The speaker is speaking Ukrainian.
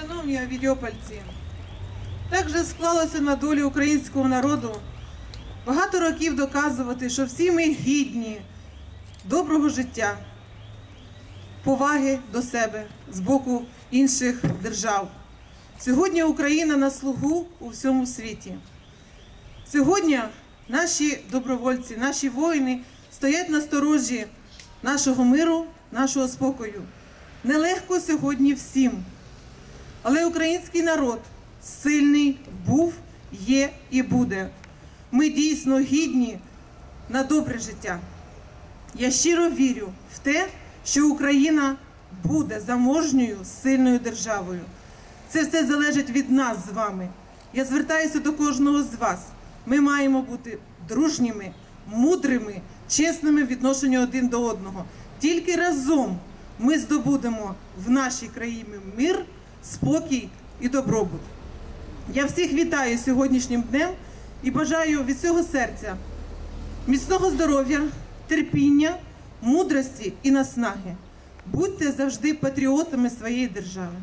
Шановні авідіопальці, так же склалося на долі українського народу багато років доказувати, що всі ми гідні доброго життя, поваги до себе з боку інших держав. Сьогодні Україна на слугу у всьому світі. Сьогодні наші добровольці, наші воїни стоять на сторожі нашого миру, нашого спокою. Нелегко сьогодні всім. Але український народ сильний був, є і буде. Ми дійсно гідні на добре життя. Я щиро вірю в те, що Україна буде заможньою, сильною державою. Це все залежить від нас з вами. Я звертаюся до кожного з вас. Ми маємо бути дружніми, мудрими, чесними в відношенні один до одного. Тільки разом ми здобудемо в нашій країні мир, спокій і добробут. Я всіх вітаю сьогоднішнім днем і бажаю від всього серця міцного здоров'я, терпіння, мудрості і наснаги. Будьте завжди патріотами своєї держави.